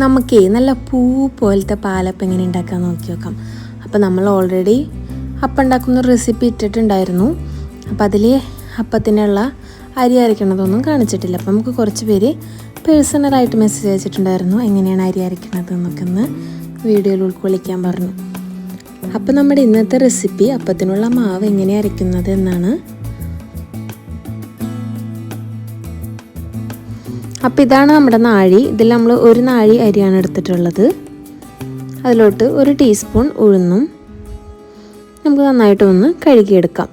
നമുക്കേ നല്ല പൂ പോലത്തെ പാലപ്പം എങ്ങനെ ഉണ്ടാക്കാൻ നോക്കി നോക്കാം. അപ്പോൾ നമ്മൾ ഓൾറെഡി അപ്പം ഉണ്ടാക്കുന്ന റെസിപ്പി ഇട്ടിട്ടുണ്ടായിരുന്നു. അപ്പോൾ അതിൽ അപ്പത്തിനുള്ള അരി അരയ്ക്കണതൊന്നും കാണിച്ചിട്ടില്ല. അപ്പോൾ നമുക്ക് കുറച്ച് പേര് പേഴ്സണലായിട്ട് മെസ്സേജ് അയച്ചിട്ടുണ്ടായിരുന്നു എങ്ങനെയാണ് അരി അരയ്ക്കണത് എന്നൊക്കെ ഒന്ന് വീഡിയോയിൽ ഉൾക്കൊള്ളിക്കാൻ പറഞ്ഞു. അപ്പോൾ നമ്മുടെ ഇന്നത്തെ റെസിപ്പി അപ്പത്തിനുള്ള മാവ് എങ്ങനെ അരയ്ക്കുന്നത് എന്നാണ് അപ്പോൾ ഇതാണ് നമ്മുടെ നാഴി. ഇതിൽ നമ്മൾ ഒരു നാഴി അരിയാണ് എടുത്തിട്ടുള്ളത്. അതിലോട്ട് ഒരു ടീസ്പൂൺ ഉഴുന്നും നമുക്ക് നന്നായിട്ട് ഒന്ന് കഴുകിയെടുക്കാം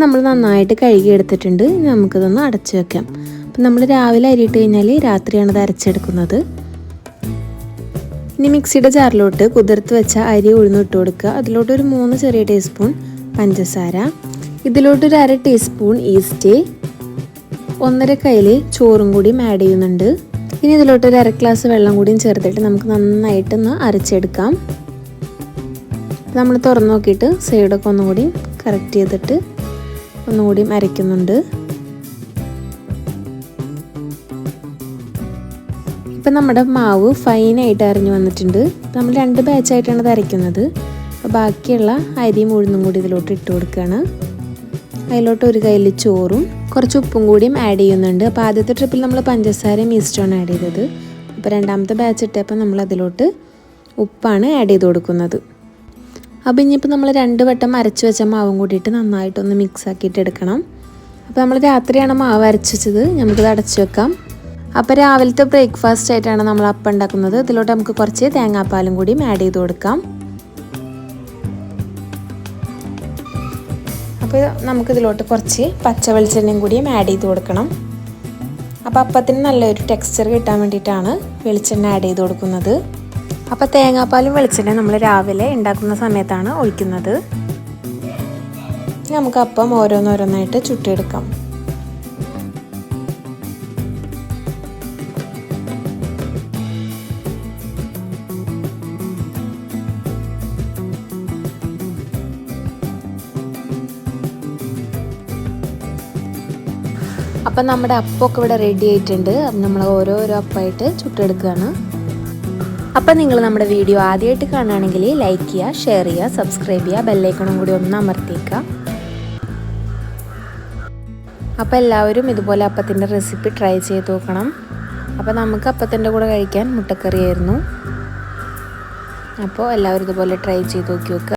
നമ്മൾ നന്നായിട്ട് കഴുകിയെടുത്തിട്ടുണ്ട്. നമുക്കിതൊന്ന് അടച്ചു വെക്കാം. അപ്പം നമ്മൾ രാവിലെ അരിയിട്ട് കഴിഞ്ഞാൽ രാത്രിയാണ് ഇത് അരച്ചെടുക്കുന്നത്. ഇനി മിക്സിയുടെ ജാറിലോട്ട് കുതിർത്ത് വെച്ച അരി ഉഴുന്നിട്ട് കൊടുക്കുക. അതിലോട്ട് ഒരു മൂന്ന് ചെറിയ ടീസ്പൂൺ പഞ്ചസാര. ഇതിലോട്ട് ഒരു അര ടീസ്പൂൺ ഈസ്റ്റ് ഒന്നര കയ്യിൽ ചോറും കൂടിയും ആഡ് ചെയ്യുന്നുണ്ട്. ഇനി ഇതിലോട്ട് ഒരു അര ഗ്ലാസ് വെള്ളം കൂടിയും ചേർത്തിട്ട് നമുക്ക് നന്നായിട്ടൊന്ന് അരച്ചെടുക്കാം. നമ്മൾ തുറന്നു നോക്കിയിട്ട് സൈഡൊക്കെ ഒന്നുകൂടി കറക്റ്റ് ചെയ്തിട്ട് ഒന്നുകൂടിയും അരയ്ക്കുന്നുണ്ട്. ഇപ്പം നമ്മുടെ മാവ് ഫൈനായിട്ട് അരിഞ്ഞു വന്നിട്ടുണ്ട്. നമ്മൾ രണ്ട് ബാച്ചായിട്ടാണ് ഇത് അരയ്ക്കുന്നത്. ബാക്കിയുള്ള അരിയും ഉഴുന്നും കൂടി ഇതിലോട്ട് ഇട്ട് കൊടുക്കുകയാണ്. അതിലോട്ട് ഒരു കയ്യിൽ ചോറും കുറച്ച് ഉപ്പും കൂടിയും ആഡ് ചെയ്യുന്നുണ്ട്. അപ്പോൾ ആദ്യത്തെ ട്രിപ്പിൽ നമ്മൾ പഞ്ചസാരയും ഈസ്റ്റാണ് ആഡ് ചെയ്തത്. അപ്പോൾ രണ്ടാമത്തെ ബാച്ച് ഇട്ടപ്പോൾ നമ്മൾ അതിലോട്ട് ഉപ്പാണ് ആഡ് ചെയ്ത് കൊടുക്കുന്നത്. അപ്പോൾ ഇനിയിപ്പോൾ നമ്മൾ രണ്ട് വട്ടം അരച്ച് വെച്ച മാവും കൂടിയിട്ട് നന്നായിട്ടൊന്ന് മിക്സ് ആക്കിയിട്ട് എടുക്കണം. അപ്പോൾ നമ്മൾ രാത്രിയാണ് മാവ് അരച്ച് വെച്ചത്. നമുക്കിത് അടച്ചു വെക്കാം. അപ്പോൾ രാവിലത്തെ ബ്രേക്ക്ഫാസ്റ്റ് ആയിട്ടാണ് നമ്മൾ അപ്പം ഉണ്ടാക്കുന്നത്. ഇതിലോട്ട് നമുക്ക് കുറച്ച് തേങ്ങാപ്പാലും കൂടി ആഡ് ചെയ്ത് കൊടുക്കാം. അപ്പോൾ നമുക്കിതിലോട്ട് കുറച്ച് പച്ച വെളിച്ചെണ്ണയും കൂടിയും ആഡ് ചെയ്ത് കൊടുക്കണം. അപ്പോൾ അപ്പത്തിന് നല്ലൊരു ടെക്സ്ചർ കിട്ടാൻ വേണ്ടിയിട്ടാണ് വെളിച്ചെണ്ണ ആഡ് ചെയ്ത് കൊടുക്കുന്നത്. അപ്പോൾ തേങ്ങാപ്പാലും വെളിച്ചെണ്ണയും നമ്മൾ രാവിലെ ഉണ്ടാക്കുന്ന സമയത്താണ് ഒഴിക്കുന്നത്. നമുക്ക് അപ്പം ഓരോന്നോരോന്നായിട്ട് ചുട്ടിയെടുക്കാം അപ്പം നമ്മുടെ അപ്പമൊക്കെ ഇവിടെ റെഡി ആയിട്ടുണ്ട്. നമ്മൾ ഓരോരോ അപ്പമായിട്ട് ചുട്ടെടുക്കുകയാണ്. അപ്പം നിങ്ങൾ നമ്മുടെ വീഡിയോ ആദ്യമായിട്ട് കാണുകയാണെങ്കിൽ ലൈക്ക് ചെയ്യുക ഷെയർ ചെയ്യുക സബ്സ്ക്രൈബ് ചെയ്യുക ബെല്ലൈക്കണും കൂടി ഒന്ന് അമർത്തിക്കുക അപ്പോൾ എല്ലാവരും ഇതുപോലെ അപ്പത്തിന്റെ റെസിപ്പി ട്രൈ ചെയ്ത് നോക്കണം. അപ്പോൾ നമുക്ക് അപ്പത്തിന്റെ കൂടെ കഴിക്കാൻ മുട്ടക്കറിയായിരുന്നു. അപ്പോൾ എല്ലാവരും ഇതുപോലെ ട്രൈ ചെയ്ത് നോക്കി നോക്കുക